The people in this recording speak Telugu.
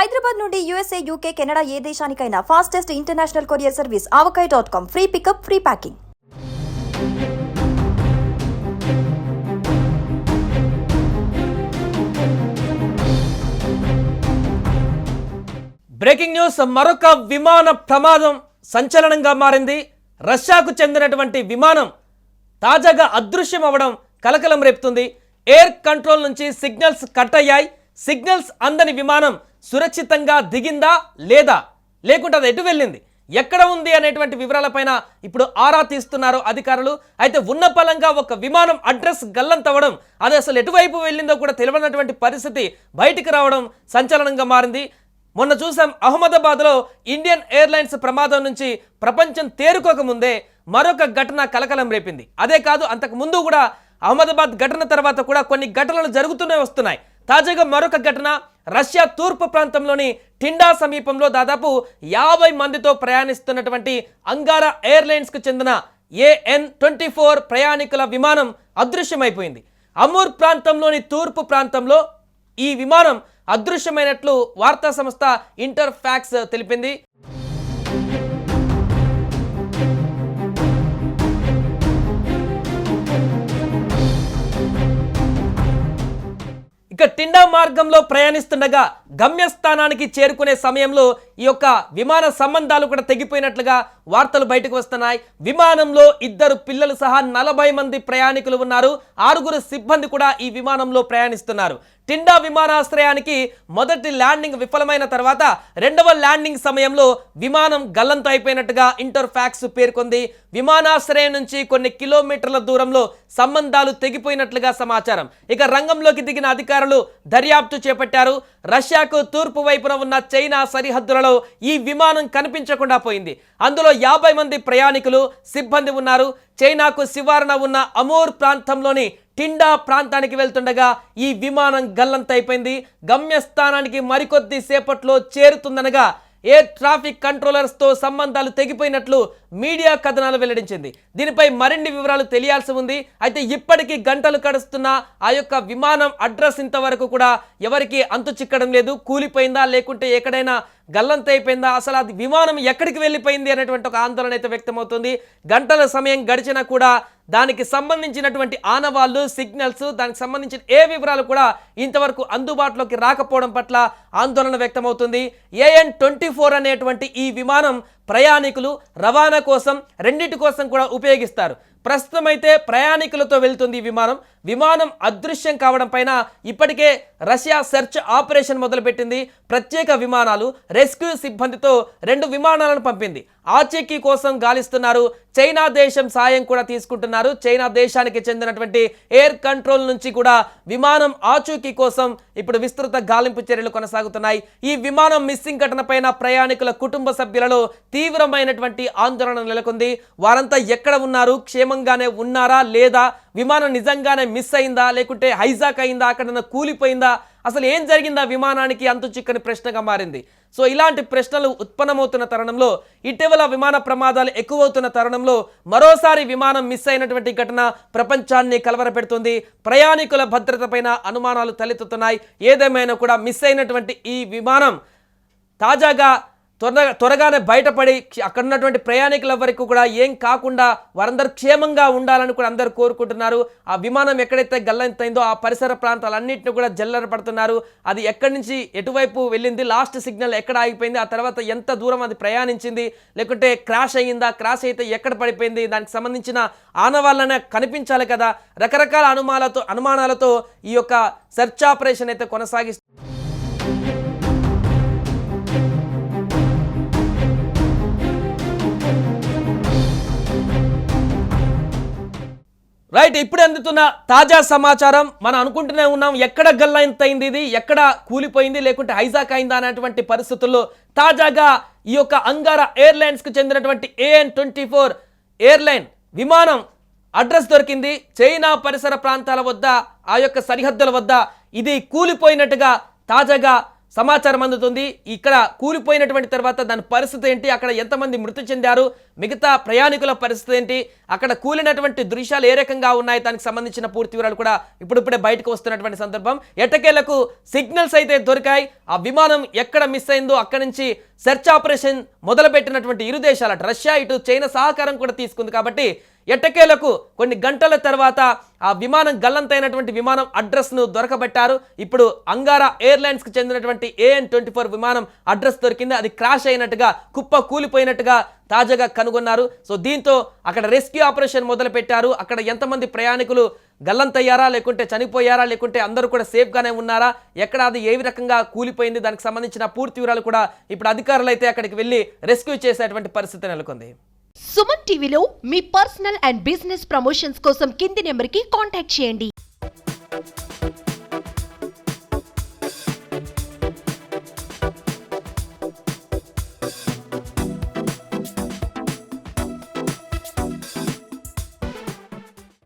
హైదరాబాద్ నుండి యూఎస్ఏ యూకే కెనడా ఏ దేశానికైనా fastest international courier service Avakaya dot com free pickup free packing breaking news మరొక విమాన ప్రమాదం సంచలనంగా మారింది. రష్యాకు చెందినటువంటి విమానం తాజాగా అదృశ్యం అవడం కలకలం రేపుతుంది. ఎయిర్ కంట్రోల్ నుంచి సిగ్నల్స్ కట్ అయ్యాయి. సిగ్నల్స్ అందని విమానం సురక్షితంగా దిగిందా లేదా? లేకుంటే అది ఎటు వెళ్ళింది? ఎక్కడ ఉంది అనేటువంటి వివరాలపైన ఇప్పుడు ఆరా తీస్తున్నారు అధికారులు. అయితే ఉన్న పలంగా ఒక విమానం అడ్రస్ గల్లంతవ్వడం అది అసలు ఎటువైపు వెళ్ళిందో కూడా తెలియనటువంటి పరిస్థితి బయటికి రావడం సంచలనంగా మారింది. మొన్న చూసాం అహ్మదాబాద్లో ఇండియన్ ఎయిర్లైన్స్ ప్రమాదం నుంచి ప్రపంచం తేరుకోకముందే మరొక ఘటన కలకలం రేపింది. అదే కాదు అంతకు ముందు కూడా అహ్మదాబాద్ ఘటన తర్వాత కూడా కొన్ని ఘటనలు జరుగుతూనే వస్తున్నాయి. తాజాగా మరొక ఘటన రష్యా తూర్పు ప్రాంతంలోని టిండా సమీపంలో దాదాపు యాభై మందితో ప్రయాణిస్తున్నటువంటి అంగారా ఎయిర్లైన్స్కు చెందిన ఏఎన్ ట్వంటీ ఫోర్ ప్రయాణికుల విమానం అదృశ్యమైపోయింది. అమూర్ ప్రాంతంలోని తూర్పు ప్రాంతంలో ఈ విమానం అదృశ్యమైనట్లు వార్తా సంస్థ ఇంటర్ ఫ్యాక్స్ తెలిపింది. ఇక టిండా మార్గంలో ప్రయాణిస్తుండగా గమ్యస్థానానికి చేరుకునే సమయంలో ఈ యొక్క విమాన సంబంధాలు కూడా తెగిపోయినట్లుగా వార్తలు బయటకు వస్తున్నాయి. విమానంలో ఇద్దరు పిల్లలు సహా నలభై మంది ప్రయాణికులు ఉన్నారు. ఆరుగురు సిబ్బంది కూడా ఈ విమానంలో ప్రయాణిస్తున్నారు. టిండా విమానాశ్రయానికి మొదటి ల్యాండింగ్ విఫలమైన తర్వాత రెండవ ల్యాండింగ్ సమయంలో విమానం గల్లంతు అయిపోయినట్టుగా ఇంటర్ ఫ్యాక్స్ పేర్కొంది. విమానాశ్రయం నుంచి కొన్ని కిలోమీటర్ల దూరంలో సంబంధాలు తెగిపోయినట్లుగా సమాచారం. ఇక రంగంలోకి దిగిన అధికారులు దర్యాప్తు చేపట్టారు. రష్యాకు తూర్పు వైపున ఉన్న చైనా సరిహద్దులలో ఈ విమానం కనిపించకుండా పోయింది. అందులో యాభై మంది ప్రయాణికులు సిబ్బంది ఉన్నారు. చైనాకు శివారణ ఉన్న అమోర్ ప్రాంతంలోని టిండా ప్రాంతానికి వెళ్తుండగా ఈ విమానం గల్లంతైపోయింది. గమ్యస్థానానికి మరికొద్ది సేపట్లో చేరుతుందనగా ఎయిర్ ట్రాఫిక్ కంట్రోలర్స్తో సంబంధాలు తెగిపోయినట్లు మీడియా కథనాలు వెల్లడించింది. దీనిపై మరిన్ని వివరాలు తెలియాల్సి ఉంది. అయితే ఇప్పటికీ గంటలు గడుస్తున్న ఆ యొక్క విమానం అడ్రస్ ఇంతవరకు కూడా ఎవరికి అంతు చిక్కడం లేదు. కూలిపోయిందా లేకుంటే ఎక్కడైనా గల్లంతైపోయిందా అసలు అది విమానం ఎక్కడికి వెళ్ళిపోయింది అనేటువంటి ఒక ఆందోళన అయితే వ్యక్తమవుతుంది. గంటల సమయం గడిచినా కూడా దానికి సంబంధించినటువంటి ఆనవాళ్ళు సిగ్నల్స్ దానికి సంబంధించిన ఏ వివరాలు కూడా ఇంతవరకు అందుబాటులోకి రాకపోవడం పట్ల ఆందోళన వ్యక్తమవుతుంది. ఏఎన్ ట్వంటీ ఫోర్ అనేటువంటి ఈ విమానం ప్రయాణికులు రవాణా కోసం రెండింటి కోసం కూడా ఉపయోగిస్తారు. ప్రస్తుతం అయితే ప్రయాణికులతో వెళ్తుంది విమానం. విమానం అదృశ్యం కావడం పైన ఇప్పటికే రష్యా సెర్చ్ ఆపరేషన్ మొదలుపెట్టింది. ప్రత్యేక విమానాలు రెస్క్యూ సిబ్బందితో రెండు విమానాలను పంపింది. ఆచూకీ కోసం గాలిస్తున్నారు. చైనా దేశం సాయం కూడా తీసుకుంటున్నారు. చైనా దేశానికి చెందినటువంటి ఎయిర్ కంట్రోల్ నుంచి కూడా విమానం ఆచూకీ కోసం ఇప్పుడు విస్తృత గాలింపు చర్యలు కొనసాగుతున్నాయి. ఈ విమానం మిస్సింగ్ ఘటన పైన ప్రయాణికుల కుటుంబ సభ్యులలో తీవ్రమైనటువంటి ఆందోళన నెలకొంది. వారంతా ఎక్కడ ఉన్నారు? క్షేమంగానే ఉన్నారా లేదా విమానం నిజంగానే మిస్ అయిందా లేకుంటే హైజాక్ అయిందా అక్కడ కూలిపోయిందా అసలు ఏం జరిగిందా విమానానికి అంతు చిక్కని ప్రశ్నగా మారింది సో ఇలాంటి ప్రశ్నలు ఉత్పన్నమవుతున్న తరుణంలో ఇటీవల విమాన ప్రమాదాలు ఎక్కువవుతున్న తరుణంలో మరోసారి విమానం మిస్ అయినటువంటి ఘటన ప్రపంచాన్ని కలవరపెడుతుంది ప్రయాణికుల భద్రతపైన అనుమానాలు తలెత్తుతున్నాయి ఏదేమైనా కూడా మిస్ అయినటువంటి ఈ విమానం తాజాగా త్వరగా త్వరగానే బయటపడి అక్కడ ఉన్నటువంటి ప్రయాణికుల వరకు కూడా ఏం కాకుండా వారందరూ క్షేమంగా ఉండాలని కూడా అందరూ కోరుకుంటున్నారు. ఆ విమానం ఎక్కడైతే గల్లంతైందో ఆ పరిసర ప్రాంతాలన్నింటినీ కూడా జల్లర పడుతున్నారు. అది ఎక్కడి నుంచి ఎటువైపు వెళ్ళింది లాస్ట్ సిగ్నల్ ఎక్కడ ఆగిపోయింది ఆ తర్వాత ఎంత దూరం అది ప్రయాణించింది లేకుంటే క్రాష్ అయ్యిందా క్రాష్ అయితే ఎక్కడ పడిపోయింది దానికి సంబంధించిన ఆనవాళ్ళనే కనిపించాలి కదా. రకరకాల అనుమానాలతో అనుమానాలతో ఈ యొక్క సెర్చ్ ఆపరేషన్ అయితే కొనసాగిస్తుంది రైట్ ఇప్పుడు అందుతున్న తాజా సమాచారం. మనం అనుకుంటూనే ఉన్నాం ఎక్కడ గల్లంతైంది ఇది ఎక్కడ కూలిపోయింది లేకుంటే హైజాక్ అయిందా అనేటువంటి పరిస్థితుల్లో తాజాగా ఈ యొక్క అంగారా ఎయిర్లైన్స్కి చెందినటువంటి ఏఎన్ ట్వంటీ ఫోర్ ఎయిర్లైన్ విమానం అడ్రస్ దొరికింది. చైనా పరిసర ప్రాంతాల వద్ద ఆ యొక్క సరిహద్దుల వద్ద ఇది కూలిపోయినట్టుగా తాజాగా సమాచారం అందుతుంది. ఇక్కడ కూలిపోయినటువంటి తర్వాత దాని పరిస్థితి ఏంటి? అక్కడ ఎంతమంది మృతి చెందారు? మిగతా ప్రయాణికుల పరిస్థితి ఏంటి? అక్కడ కూలినటువంటి దృశ్యాలు ఏ రకంగా ఉన్నాయి? దానికి సంబంధించిన పూర్తి వివరాలు కూడా ఇప్పుడిప్పుడే బయటకు వస్తున్నటువంటి సందర్భం. ఎట్టకేలకు సిగ్నల్స్ అయితే దొరికాయి. ఆ విమానం ఎక్కడ మిస్ అయిందో అక్కడి నుంచి సెర్చ్ ఆపరేషన్ మొదలుపెట్టినటువంటి ఇరు దేశాలు అటు రష్యా ఇటు చైనా సహకారం కూడా తీసుకుంది కాబట్టి ఎట్టకేలకు కొన్ని గంటల తర్వాత ఆ విమానం గల్లంతైనటువంటి విమానం అడ్రస్ను దొరకబెట్టారు. ఇప్పుడు అంగారా ఎయిర్లైన్స్కి చెందినటువంటి ఏఎన్ ట్వంటీ ఫోర్ విమానం అడ్రస్ దొరికింది. అది క్రాష్ అయినట్టుగా కుప్ప కూలిపోయినట్టుగా తాజాగా కనుగొన్నారు. సో దీంతో అక్కడ రెస్క్యూ ఆపరేషన్ మొదలుపెట్టారు. అక్కడ ఎంతమంది ప్రయాణికులు గల్లంతయ్యారా లేకుంటే చనిపోయారా లేకుంటే అందరూ కూడా సేఫ్గానే ఉన్నారా? ఎక్కడ అది ఏ రకంగా కూలిపోయింది? దానికి సంబంధించిన పూర్తి వివరాలు కూడా ఇప్పుడు అధికారులు అయితే అక్కడికి వెళ్ళి రెస్క్యూ చేసేటువంటి పరిస్థితి నెలకొంది. సుమన్ టీవీలో మీ పర్సనల్ అండ్ బిజినెస్ ప్రమోషన్స్ కోసం కింది నెంబర్కి కాంటాక్ట్ చేయండి.